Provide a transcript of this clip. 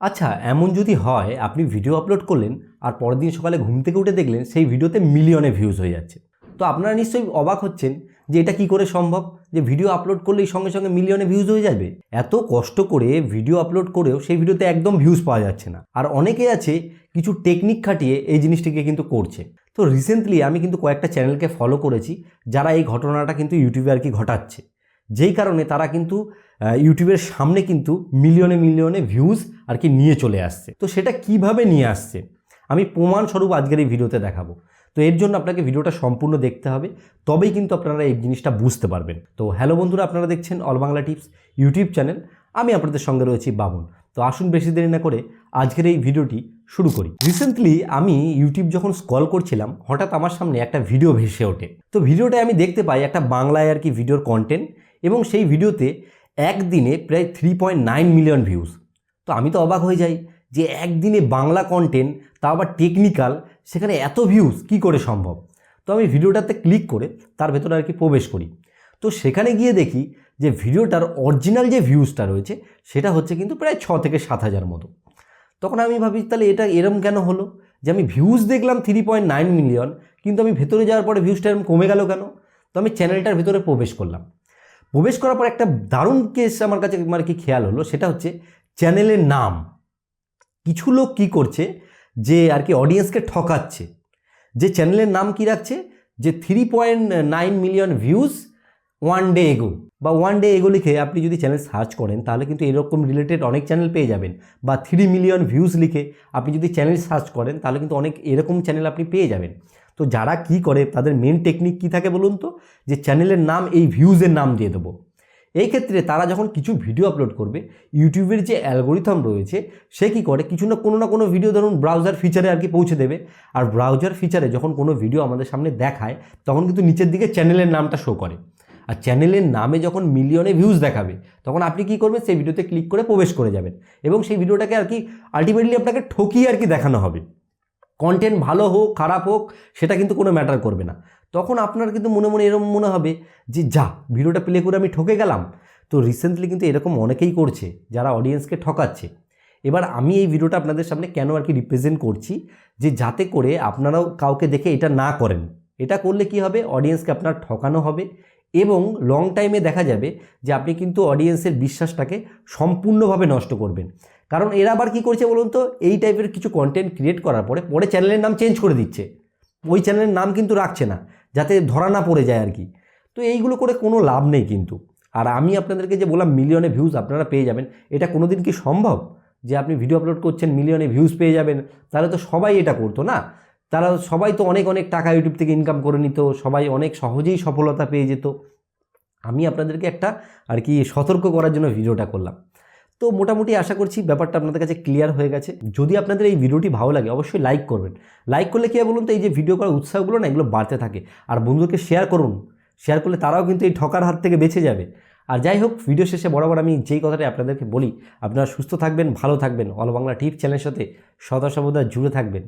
আচ্ছা এমন যদি হয়, আপনি ভিডিও আপলোড করলেন আর পরের দিন সকালে ঘুম থেকে উঠে দেখলেন সেই ভিডিওতে মিলিয়নে ভিউজ হয়ে যাচ্ছে। তো আপনারা নিশ্চয়ই অবাক হচ্ছেন যে এটা কি করে সম্ভব? যে ভিডিও আপলোড করলেই সঙ্গে সঙ্গে মিলিয়নে ভিউজ হয়ে যাবে? এত কষ্ট করে ভিডিও আপলোড করেও সেই ভিডিওতে একদম ভিউজ পাওয়া যাচ্ছে না। আর অনেকে আছে, কিছু টেকনিক খাটিয়ে এই জিনিসটিকে কিন্তু করছে। তো রিসেন্টলি আমি কিন্তু কয়েকটা চ্যানেলকে ফলো করেছি, যারা এই ঘটনাটা কিন্তু ইউটিউবে আর কি ঘটাচ্ছে। যেই কারণে তারা কিন্তু ইউটিউবের সামনে কিন্তু মিলিয়নে মিলিয়নে ভিউজ আর কি নিয়ে চলে আসছে। তো সেটা কীভাবে নিয়ে আসছে? আমি প্রমাণস্বরূপ আজকের এই ভিডিওতে দেখাবো। তো এর জন্য আপনাকে ভিডিওটা সম্পূর্ণ দেখতে হবে, তবেই কিন্তু আপনারা এই জিনিসটা বুঝতে পারবেন। তো হ্যালো বন্ধুরা, আপনারা দেখছেন all Bangla tips YouTube channel আমি আপনাদের সঙ্গে রয়েছি বাবন তো আসুন বেশি দেরি না করে আজকের এই ভিডিওটি শুরু করি। রিসেন্টলি আমি ইউটিউব যখন স্কল করছিলাম, হঠাৎ আমার সামনে একটা ভিডিও ভেসে ওঠে। তো ভিডিওটায় আমি দেখতে পাই একটা বাংলায় আর কি ভিডিওর কন্টেন্ট এবং সেই ভিডিওতে একদিনে প্রায় three point nine million views তো আমি তো অবাক হয়ে যাই যে একদিনে বাংলা কন্টেন্ট তা আবার টেকনিক্যাল সেখানে এত ভিউজ কি করে সম্ভব? তো আমি ভিডিওটাতে ক্লিক করে তার ভেতরে আর কি প্রবেশ করি। তো সেখানে গিয়ে দেখি যে ভিডিওটার অরিজিনাল যে ভিউজটা রয়েছে, সেটা হচ্ছে কিন্তু প্রায় ছ থেকে সাত হাজার মতো। তখন আমি ভাবি, তাহলে এটা এরম কেন হলো? যে আমি ভিউজ দেখলাম থ্রি পয়েন্ট নাইন মিলিয়ন কিন্তু আমি ভেতরে যাওয়ার পরে ভিউজটা এরকম কমে গেল কেন? তো আমি চ্যানেলটার ভেতরে প্রবেশ করলাম। প্রবেশ করার পর একটা দারুণ কেস আমার কাছে মানে কি খেয়াল হলো, সেটা হচ্ছে চ্যানেলের নাম। কিছু লোক কি করছে যে আর কি অডিয়েন্সকে ঠকাচ্ছে, যে চ্যানেলের নাম কি রাখছে? যে three point nine million views one day ago বা ওয়ান ডে এগো লিখে আপনি যদি চ্যানেল সার্চ করেন, তাহলে কিন্তু এরকম রিলেটেড অনেক চ্যানেল পেয়ে যাবেন। বা থ্রি মিলিয়ন ভিউজ লিখে আপনি যদি চ্যানেল সার্চ করেন, তাহলে কিন্তু অনেক এরকম চ্যানেল আপনি পেয়ে যাবেন। তো যারা কি করে, তাদের মেন টেকনিক কি থাকে বলুন তো? যে চ্যানেলের নাম, এই ভিউজের নাম দিয়ে দেবো। এই ক্ষেত্রে তারা যখন কিছু ভিডিও আপলোড করবে ইউটিউবের যে অ্যালগোরিথম রয়েছে, সে কী করে, কিছু না কোনো না কোনো ভিডিও ধরুন ব্রাউজার ফিচারে আর কি পৌঁছে দেবে। আর ব্রাউজার ফিচারে যখন কোনো ভিডিও আমাদের সামনে দেখায়, তখন কিন্তু নিচের দিকে চ্যানেলের নামটা শো করে। আর চ্যানেলের নামে যখন মিলিয়নে ভিউজ দেখাবে, তখন আপনি কী করবেন, সেই ভিডিওতে ক্লিক করে প্রবেশ করে যাবেন। এবং সেই ভিডিওটাকে আর কি আলটিমেটলি আপনাকে ঠকিয়ে আর কি দেখানো হবে। কন্টেন্ট ভালো হোক, খারাপ হোক, সেটা কিন্তু কোনো ম্যাটার করবে না। তখন আপনার কিন্তু মনে মনে এরকম মনে হবে যে, যা, ভিডিওটা প্লে করে আমি ঠকে গেলাম। তো রিসেন্টলি কিন্তু এরকম অনেকেই করছে, যারা অডিয়েন্সকে ঠকাচ্ছে। এবার আমি এই ভিডিওটা আপনাদের সামনে কেন আর কি রিপ্রেজেন্ট করছি? যে, যাতে করে আপনারাও কাউকে দেখে এটা না করেন। এটা করলে কি হবে? অডিয়েন্সকে আপনার ঠকানো হবে এবং লং টাইমে দেখা যাবে যে, আপনি কিন্তু অডিয়েন্সের বিশ্বাসটাকে সম্পূর্ণভাবে নষ্ট করবেন। কারণ এরা আবার কী করছে বলুন তো? এই টাইপের কিছু কন্টেন্ট ক্রিয়েট করার পরে পরে চ্যানেলের নাম চেঞ্জ করে দিচ্ছে। ওই চ্যানেলের নাম কিন্তু রাখছে না, যাতে ধরা না পড়ে যায় আর কি। তো এইগুলো করে কোনো লাভ নেই কিন্তু। আর আমি আপনাদেরকে যে বললাম মিলিয়নে ভিউজ আপনারা পেয়ে যাবেন, এটা কোনো দিন কি সম্ভব? যে আপনি ভিডিও আপলোড করছেন, মিলিয়নে ভিউজ পেয়ে যাবেন, তাহলে তো সবাই এটা করতো না? তারা সবাই তো অনেক অনেক টাকা ইউটিউব থেকে ইনকাম করে নিত, সবাই অনেক সহজেই সফলতা পেয়ে যেত। আমি আপনাদেরকে একটা আর কি সতর্ক করার জন্য ভিডিওটা করলাম। তো মোটামুটি আশা করছি ব্যাপারটা আপনাদের কাছে ক্লিয়ার হয়ে গেছে। যদি আপনাদের এই ভিডিওটি ভালো লাগে, অবশ্যই লাইক করবেন। লাইক করলে কী বলুন তো, এই যে ভিডিও করার উৎসাহগুলো না, এগুলো বাড়তে থাকে। আর বন্ধুকে শেয়ার করুন। শেয়ার করলে তারাও কিন্তু এই ঠকার হাত থেকে বেঁচে যাবে। আর যাই হোক ভিডিও শেষে বরাবর আমি যেই কথাটা আপনাদেরকে বলি, আপনারা সুস্থ থাকবেন, ভালো থাকবেন। অল বাংলা টিপ চ্যানেলের সাথে সদা সর্বদা জুড়ে থাকবেন।